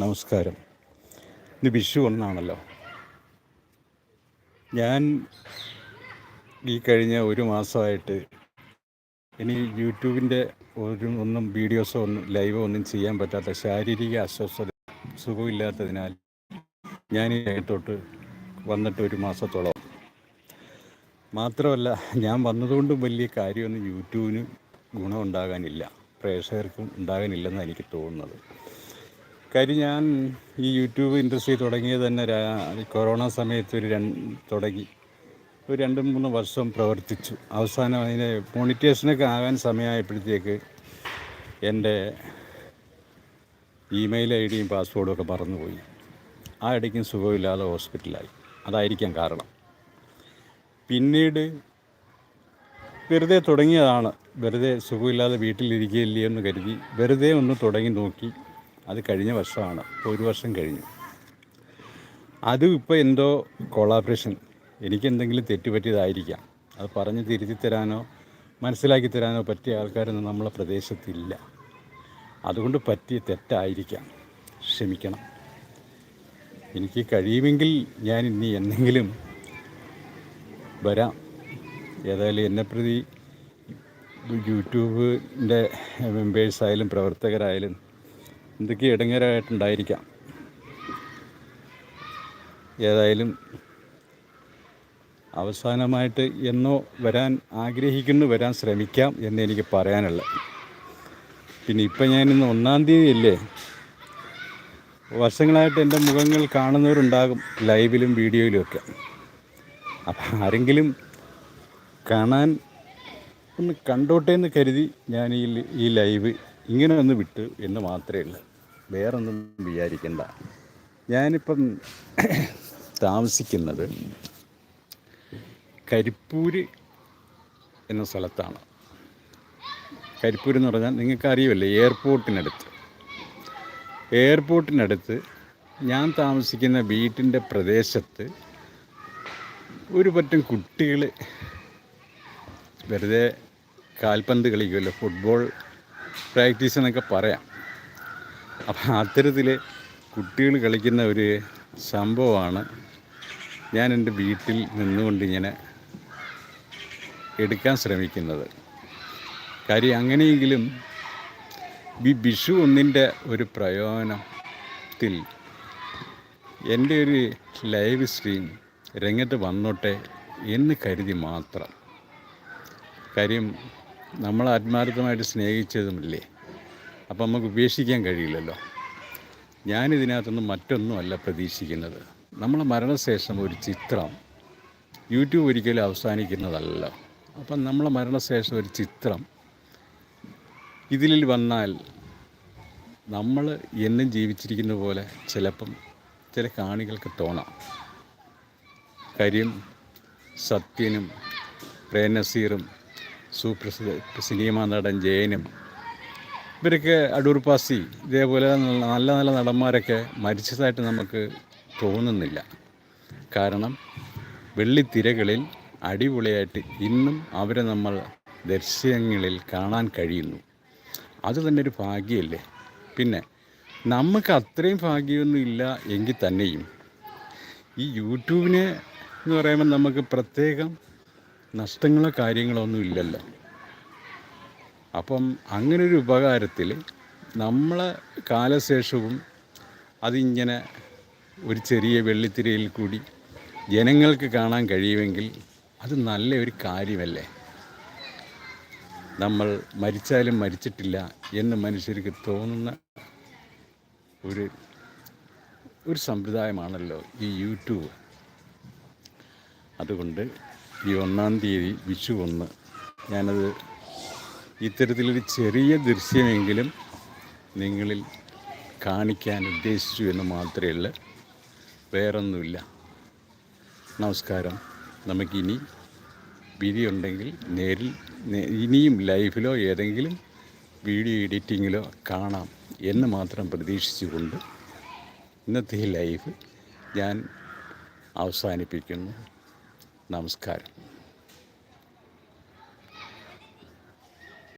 നമസ്കാരം. ഇന്ന് വിഷു ഒന്നാണല്ലോ. ഞാൻ ഈ കഴിഞ്ഞ ഒരു മാസമായിട്ട് ഇനി യൂട്യൂബിന്റെ ഒരു ഒന്നും വീഡിയോസോ ഒന്നും ലൈവോ ഒന്നും ചെയ്യാൻ പറ്റാത്ത ശാരീരിക അസ്വസ്ഥത സുഖമില്ലാത്തതിനാൽ ഞാൻ ഈ രംഗത്തോട്ട് വന്നിട്ട് ഒരു മാസത്തോളം. മാത്രമല്ല ഞാൻ വന്നതുകൊണ്ടും വലിയ കാര്യമൊന്നും യൂട്യൂബിന് ഗുണമുണ്ടാകാനില്ല പ്രേക്ഷകർക്കും ഉണ്ടാകാനില്ലെന്നാണ് എനിക്ക് തോന്നുന്നത്. കാര്യം ഞാൻ ഈ യൂട്യൂബ് ഇൻഡസ്ട്രി തുടങ്ങിയത് തന്നെ കൊറോണ സമയത്ത് ഒരു രണ്ട് തുടങ്ങി. ഒരു രണ്ട് മൂന്ന് വർഷം പ്രവർത്തിച്ചു. അവസാനം അതിന് മോണിറ്റേഷനൊക്കെ ആകാൻ സമയമായപ്പോഴത്തേക്ക് എന്റെ ഇമെയിൽ ഐ ഡിയും പാസ്വേഡും ഒക്കെ മറന്നുപോയി. ആ ഇടയ്ക്കും സുഖമില്ലാതെ ഹോസ്പിറ്റലായി. അതായിരിക്കാം കാരണം. പിന്നീട് വെറുതെ തുടങ്ങിയതാണ്. വെറുതെ സുഖമില്ലാതെ വീട്ടിലിരിക്കുകയില്ലേ എന്ന് കരുതി വെറുതെ ഒന്ന് തുടങ്ങി നോക്കി. അത് കഴിഞ്ഞ വർഷമാണ്. ഇപ്പോൾ ഒരു വർഷം കഴിഞ്ഞു. അതും ഇപ്പോൾ എന്തോ കൊളാബറേഷൻ എനിക്ക് എന്തെങ്കിലും തെറ്റുപറ്റിയതായിരിക്കാം. അത് പറഞ്ഞ് തിരുത്തി തരാനോ മനസ്സിലാക്കി തരാനോ പറ്റിയ ആൾക്കാരൊന്നും നമ്മളെ പ്രദേശത്തില്ല. അതുകൊണ്ട് പറ്റിയ തെറ്റായിരിക്കാം. ക്ഷമിക്കണം. എനിക്ക് കഴിയുമെങ്കിൽ ഞാൻ ഇനി എന്തെങ്കിലും വരാം. ഏതായാലും എന്നെ പ്രതി യൂട്യൂബിന്റെ മെമ്പേഴ്സായാലും പ്രവർത്തകരായാലും എന്തൊക്കെ ഇടങ്ങേറായിട്ടുണ്ടായിരിക്കാം. ഏതായാലും അവസാനമായിട്ട് എന്നോ വരാൻ ആഗ്രഹിക്കുന്നു വരാൻ ശ്രമിക്കാം എന്ന് എനിക്ക് പറയാനുള്ളത്. പിന്നെ ഇപ്പം ഞാനിന്ന് ഒന്നാം തീയതി അല്ലേ വർഷങ്ങളായിട്ട് എന്റെ മുഖങ്ങൾ കാണുന്നവരുണ്ടാകും ലൈവിലും വീഡിയോയിലും ഒക്കെ. അപ്പം ആരെങ്കിലും കാണാൻ ഒന്ന് കണ്ടോട്ടെ എന്ന് കരുതി ഞാൻ ഈ ഈ ലൈവ് ഇങ്ങനെ ഒന്ന് വിട്ടു എന്ന് മാത്രമേ ഉള്ളൂ. വേറൊന്നും വിചാരിക്കണ്ട. ഞാനിപ്പം താമസിക്കുന്നത് കരിപ്പൂര് എന്ന സ്ഥലത്താണ്. കരിപ്പൂർ എന്ന് പറഞ്ഞാൽ നിങ്ങൾക്ക് അറിയുമല്ലേ എയർപോർട്ടിനടുത്ത്. എയർപോർട്ടിനടുത്ത് ഞാൻ താമസിക്കുന്ന വീട്ടിന്റെ പ്രദേശത്ത് ഒരു പറ്റം കുട്ടികൾ വെറുതെ കാൽപന്ത് കളിക്കുമല്ലോ ഫുട്ബോൾ പ്രാക്ടീസ് എന്നൊക്കെ പറയാം. അപ്പം അത്തരത്തിൽ കുട്ടികൾ കളിക്കുന്ന ഒരു സംഭവമാണ്. ഞാൻ എന്റെ വീട്ടിൽ നിന്നുകൊണ്ട് ഇങ്ങനെ എടുക്കാൻ ശ്രമിക്കുന്നത്. കാര്യം അങ്ങനെയെങ്കിലും ഈ വിഷു ഒന്നിന്റെ ഒരു പ്രയോജനത്തിൽ എന്റെ ഒരു ലൈവ് സ്ട്രീം രംഗത്ത് വന്നോട്ടെ എന്ന് കരുതി മാത്രം. കാര്യം നമ്മൾ ആത്മാർത്ഥമായിട്ട് സ്നേഹിച്ചതുമില്ലേ? അപ്പം നമുക്ക് ഉപേക്ഷിക്കാൻ കഴിയില്ലല്ലോ. ഞാനിതിനകത്തൊന്നും മറ്റൊന്നുമല്ല പ്രതീക്ഷിക്കുന്നത്. നമ്മളെ മരണശേഷം ഒരു ചിത്രം യൂട്യൂബ് ഒരിക്കലും അവസാനിക്കുന്നതല്ല. അപ്പം നമ്മളെ മരണശേഷം ഒരു ചിത്രം ഇതിൽ വന്നാൽ നമ്മൾ എന്നും ജീവിച്ചിരിക്കുന്ന പോലെ ചിലപ്പം ചില കാണികൾക്ക് തോന്നാം. കാര്യം സത്യനും പ്രേനസീറും സുപ്രസിദ്ധ സിനിമാ നടൻ ജയനും ഇവരൊക്കെ അടൂർ പാസി ഇതേപോലെ നല്ല നല്ല നടന്മാരൊക്കെ മരിച്ചതായിട്ട് നമുക്ക് തോന്നുന്നില്ല. കാരണം വെള്ളിത്തിരകളിൽ അടിപൊളിയായിട്ട് ഇന്നും അവരെ നമ്മൾ ദൃശ്യങ്ങളിൽ കാണാൻ കഴിയുന്നു. അത് തന്നെ ഒരു ഭാഗ്യമല്ലേ? പിന്നെ നമുക്ക് അത്രയും ഭാഗ്യമൊന്നും ഇല്ല എങ്കിൽ തന്നെയും ഈ യൂട്യൂബിനെ എന്ന് പറയുമ്പോൾ നമുക്ക് പ്രത്യേകം നഷ്ടങ്ങളോ കാര്യങ്ങളോ ഒന്നും ഇല്ലല്ലോ. അപ്പം അങ്ങനൊരു ഉപകാരത്തിൽ നമ്മളെ കാലശേഷവും അതിങ്ങനെ ഒരു ചെറിയ വെള്ളിത്തിരയിൽ കൂടി ജനങ്ങൾക്ക് കാണാൻ കഴിയുമെങ്കിൽ അത് നല്ല ഒരു കാര്യമല്ലേ? നമ്മൾ മരിച്ചാലും മരിച്ചിട്ടില്ല എന്ന് മനുഷ്യർക്ക് തോന്നുന്ന ഒരു ഒരു സമ്പ്രദായമാണല്ലോ ഈ യൂട്യൂബ്. അതുകൊണ്ട് ഈ ഒന്നാം തീയതി വിഷു ഒന്ന് ഞാനത് ഇത്തരത്തിലൊരു ചെറിയ ദൃശ്യമെങ്കിലും നിങ്ങളിൽ കാണിക്കാൻ ഉദ്ദേശിച്ചു എന്ന് മാത്രമേ ഉള്ളൂ. വേറൊന്നുമില്ല. നമസ്കാരം. നമുക്കിനി വിധി ഉണ്ടെങ്കിൽ നേരിൽ ഇനിയും ലൈഫിലോ ഏതെങ്കിലും വീഡിയോ എഡിറ്റിങ്ങിലോ കാണാം എന്ന് മാത്രം പ്രതീക്ഷിച്ചുകൊണ്ട് ഇന്നത്തെ ലൈഫ് ഞാൻ അവസാനിപ്പിക്കുന്നു. നമസ്കാരം.